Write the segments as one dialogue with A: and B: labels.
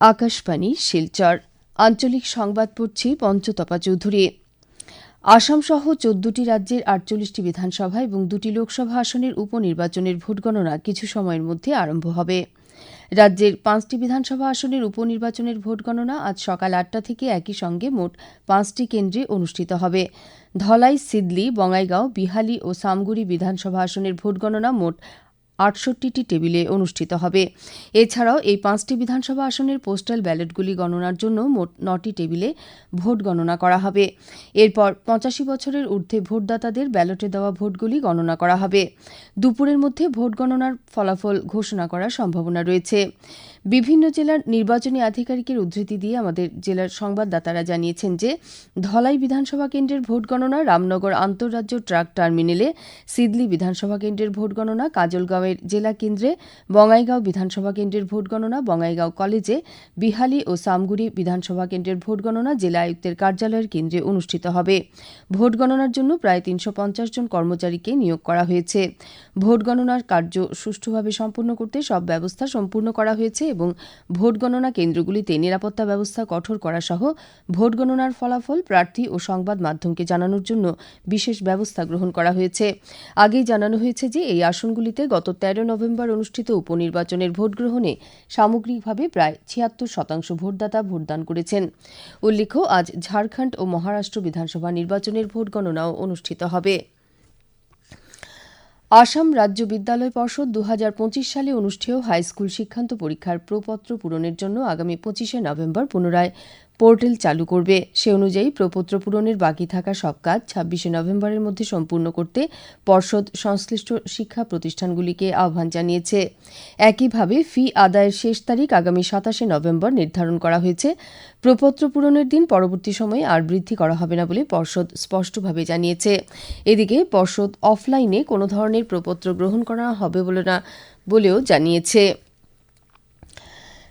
A: আকাশবাণী, শিলচর। আঞ্চলিক সংবাদ পড়ছি পঞ্চতপা চৌধুরী। আসাম সহ চোদ্দটি রাজ্যের আটচল্লিশটি বিধানসভা এবং দুটি লোকসভা আসনের উপনির্বাচনের ভোট গণনা কিছু সময়ের মধ্যে আরম্ভ হবে। রাজ্যের পাঁচটি বিধানসভা আসনের উপনির্বাচনের ভোট গণনা আজ সকাল আটটা থেকে একই সঙ্গে মোট পাঁচটি কেন্দ্রে অনুষ্ঠিত হবে। ধলাই, সিদলি বঙ্গাইগাঁও বিহালি ও সামগুড়ি বিধানসভা আসনের ভোট গণনা মোট আটষট্টিটি টেবিলে অনুষ্ঠিত হবে। এছাড়াও এই পাঁচটি বিধানসভা আসনের পোস্টাল ব্যালটগুলি গণনার জন্য মোট নটি টেবিলে ভোট গণনা করা হবে। এরপর পঁচাশি বছরের ঊর্ধ্বে ভোটদাতাদের ব্যালটে দেওয়া ভোটগুলি গণনা করা হবে। দুপুরের মধ্যে ভোট গণনার ফলাফল ঘোষণা করার সম্ভাবনা রয়েছে। বিভিন্ন জেলার নির্বাচনী আধিকারিকের উদ্ধৃতি দিয়ে আমাদের জেলার সংবাদদাতারা জানিয়েছেন যে, ধলাই বিধানসভা কেন্দ্রের ভোট গণনা রামনগর আন্তঃরাজ্য ট্রাক টার্মিনালে সিদলি বিধানসভা কেন্দ্রের ভোট গণনা, কাজলগাঁওয়ের জেলা কেন্দ্রে বঙ্গাইগাঁও বিধানসভা কেন্দ্রের ভোট গণনা বঙ্গাইগাঁও কলেজে বিহালি ও সামগুড়ি বিধানসভা কেন্দ্রের ভোট গণনা জেলা আয়ুক্তের কার্যালয়ের কেন্দ্রে অনুষ্ঠিত হবে। ভোট গণনার জন্য প্রায় তিনশো পঞ্চাশ জন কর্মচারীকে নিয়োগ করা হয়েছে। ভোট গণনার কার্য সুষ্ঠুভাবে সম্পন্ন করতে সব ব্যবস্থা সম্পূর্ণ করা হয়েছে এবং ভোট গণনা কেন্দ্রগুলিতে নিরাপত্তা ব্যবস্থা কঠোর করা সহ ভোট গণনার ফলাফল, প্রার্থী ও সংবাদ মাধ্যমকে জানানোর জন্য বিশেষ ব্যবস্থা গ্রহণ করা হয়েছে। আগেই জানানো হয়েছে যে এই আসনগুলিতে গত তেরো নভেম্বর অনুষ্ঠিত উপনির্বাচনের ভোট গ্রহণে সামগ্রিকভাবে প্রায় ছিয়াত্তর শতাংশ ভোটদাতা ভোটদান করেছেন। উল্লেখ্য, আজ ঝাড়খণ্ড ও মহারাষ্ট্র বিধানসভা নির্বাচনের ভোট গণনাও অনুষ্ঠিত হবে। আসাম রাজ্য বিদ্যালয় পর্ষদ দু হাজার পঁচিশ সালে অনুষ্ঠেয় হাইস্কুল শিক্ষান্ত পরীক্ষার প্রপত্র পূরণের জন্য আগামী পঁচিশে নভেম্বর পুনরায় পোর্টাল চালু করবে। সে অনুযায়ী প্রপত্র পূরণের বাকি থাকা সব কাজ ছাব্বিশে নভেম্বরের মধ্যে সম্পূর্ণ করতে পর্ষদ সংশ্লিষ্ট শিক্ষা প্রতিষ্ঠানগুলিকে আহ্বান জানিয়েছে। একইভাবে ফি আদায়ের শেষ তারিখ আগামী সাতাশে নভেম্বর নির্ধারণ করা হয়েছে। প্রপত্র পূরণের দিন পরবর্তী সময়ে আর বৃদ্ধি করা হবে না বলে পর্ষদ স্পষ্টভাবে জানিয়েছে। এদিকে পর্ষদ অফলাইনে কোনো ধরনের প্রপত্র গ্রহণ করা হবে বলে না বলেও জানিয়েছে।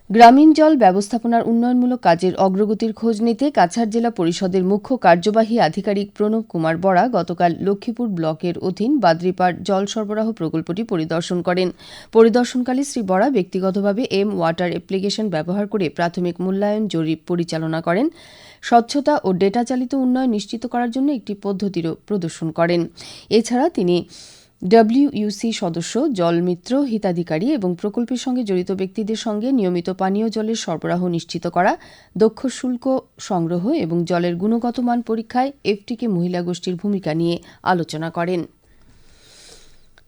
A: গ্রামীণ জল ব্যবস্থাপনার উন্নয়নমূলক কাজের অগ্রগতির খোঁজ নিতে কাছাড় জেলা পরিষদের মুখ্য কার্যবাহী আধিকারিক প্রণব কুমার বরা গতকাল লক্ষ্মীপুর ব্লকের অধীন বাদ্রিপাড় জল সরবরাহ প্রকল্পটি পরিদর্শন করেন। পরিদর্শনকালে শ্রী বরা ব্যক্তিগতভাবে এম ওয়াটার অ্যাপ্লিকেশন ব্যবহার করে প্রাথমিক মূল্যায়ন জরিপ পরিচালনা করেন। স্বচ্ছতা ও ডেটা চালিত উন্নয়ন নিশ্চিত করার জন্য একটি পদ্ধতিরও প্রদর্শন করেন। এছাড়া তিনি ডব্লিউইউসি সদস্য জলমিত্র হিতাধিকারী এবং প্রকল্পের সঙ্গে জড়িত ব্যক্তিদের সঙ্গে নিয়মিত পানীয় জলের সরবরাহ নিশ্চিত করা, দক্ষ শুল্ক সংগ্রহ এবং জলের গুণগত মান পরীক্ষায় এফটিকে মহিলা গোষ্ঠীর ভূমিকা নিয়ে আলোচনা করেন।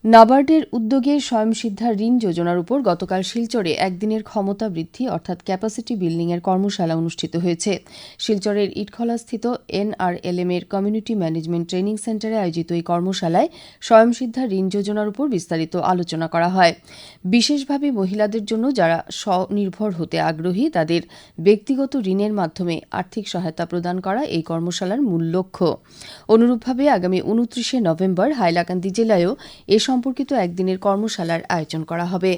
A: নাবার্ডের উদ্যোগে স্বয়ংসিদ্ধা ঋণ যোজনার উপর গতকাল শিলচরে একদিনের ক্ষমতা বৃদ্ধি অর্থাৎ ক্যাপাসিটি বিল্ডিং এর কর্মশালা অনুষ্ঠিত হয়েছে। শিলচরের ইটখলাস্থিত এনআরএলএম এর কমিউনিটি ম্যানেজমেন্ট ট্রেনিং সেন্টারে আয়োজিত এই কর্মশালায় স্বয়ংসিদ্ধা ঋণ যোজনার উপর বিস্তারিত আলোচনা করা হয়। বিশেষভাবে মহিলাদের জন্য যারা স্বনির্ভর হতে আগ্রহী, তাদের ব্যক্তিগত ঋণের মাধ্যমে আর্থিক সহায়তা প্রদান করা এই কর্মশালার মূল লক্ষ্য। অনুরূপভাবে আগামী উনত্রিশে নভেম্বর হাইলাকান্দি জেলায়ও এ সম্পর্কিত একদিনের কর্মশালার আয়োজন করা হবে।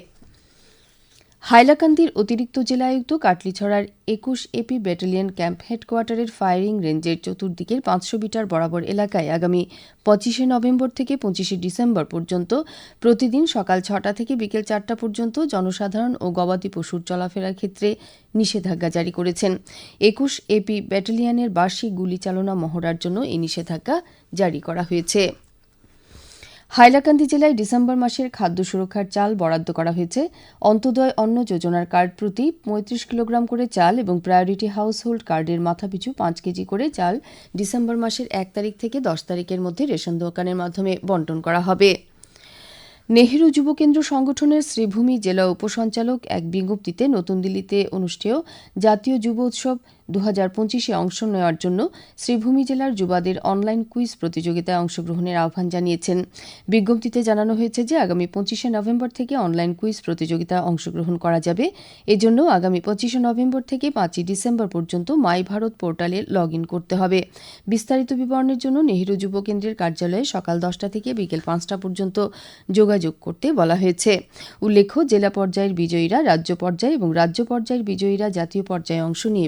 A: হাইলাকান্দির অতিরিক্ত জেলা আয়ুক্ত কাটলিছড়ার একুশ এপি ব্যাটালিয়ন ক্যাম্প হেডকোয়ার্টারের ফায়ারিং রেঞ্জের চতুর্দিকের পাঁচশো মিটার বরাবর এলাকায় আগামী পঁচিশে নভেম্বর থেকে পঁচিশে ডিসেম্বর পর্যন্ত প্রতিদিন সকাল ছটা থেকে বিকেল চারটা পর্যন্ত জনসাধারণ ও গবাদি পশুর চলাফেরার ক্ষেত্রে নিষেধাজ্ঞা জারি করেছেন। একুশ এপি ব্যাটালিয়নের বার্ষিক গুলি চালনা মহড়ার জন্য এই নিষেধাজ্ঞা জারি করা হয়েছে। হাইলাকান্দি জেলায় ডিসেম্বর মাসের খাদ্য সুরক্ষার চাল বরাদ্দ করা হয়েছে। অন্তদয় অন্ন যোজনার কার্ড প্রতি পঁয়ত্রিশ কিলোগ্রাম করে চাল এবং প্রায়োরিটি হাউস হোল্ড কার্ডের মাথাপিছু পাঁচ কেজি করে চাল ডিসেম্বর মাসের এক তারিখ থেকে দশ তারিখের মধ্যে রেশন দোকানের মাধ্যমে বন্টন করা হবে। নেহেরু যুবকেন্দ্র সংগঠনের শ্রীভূমি জেলা উপসঞ্চালক এক বিজ্ঞপ্তিতে নতুন দিল্লিতে অনুষ্ঠেয় জাতীয় যুব উৎসব দু হাজার পঁচিশে অংশ নেওয়ার জন্য শ্রীভূমি জেলার যুবাদের অনলাইন কুইজ প্রতিযোগিতায় অংশগ্রহণের আহ্বান জানিয়েছেন। বিজ্ঞপ্তিতে জানানো হয়েছে যে আগামী পঁচিশে নভেম্বর থেকে অনলাইন কুইজ প্রতিযোগিতায় অংশগ্রহণ করা যাবে। এজন্য আগামী পঁচিশে নভেম্বর থেকে পাঁচই ডিসেম্বর পর্যন্ত মাই ভারত পোর্টালে লগ ইন করতে হবে। বিস্তারিত বিবরণের জন্য নেহেরু যুব কেন্দ্রের কার্যালয়ে সকাল দশটা থেকে বিকেল পাঁচটা পর্যন্ত যোগাযোগ করতে বলা হয়েছে। উল্লেখ্য, জেলা পর্যায়ের বিজয়ীরা রাজ্য পর্যায়ে এবং রাজ্য পর্যায়ের বিজয়ীরা জাতীয় পর্যায়ে অংশ নিয়ে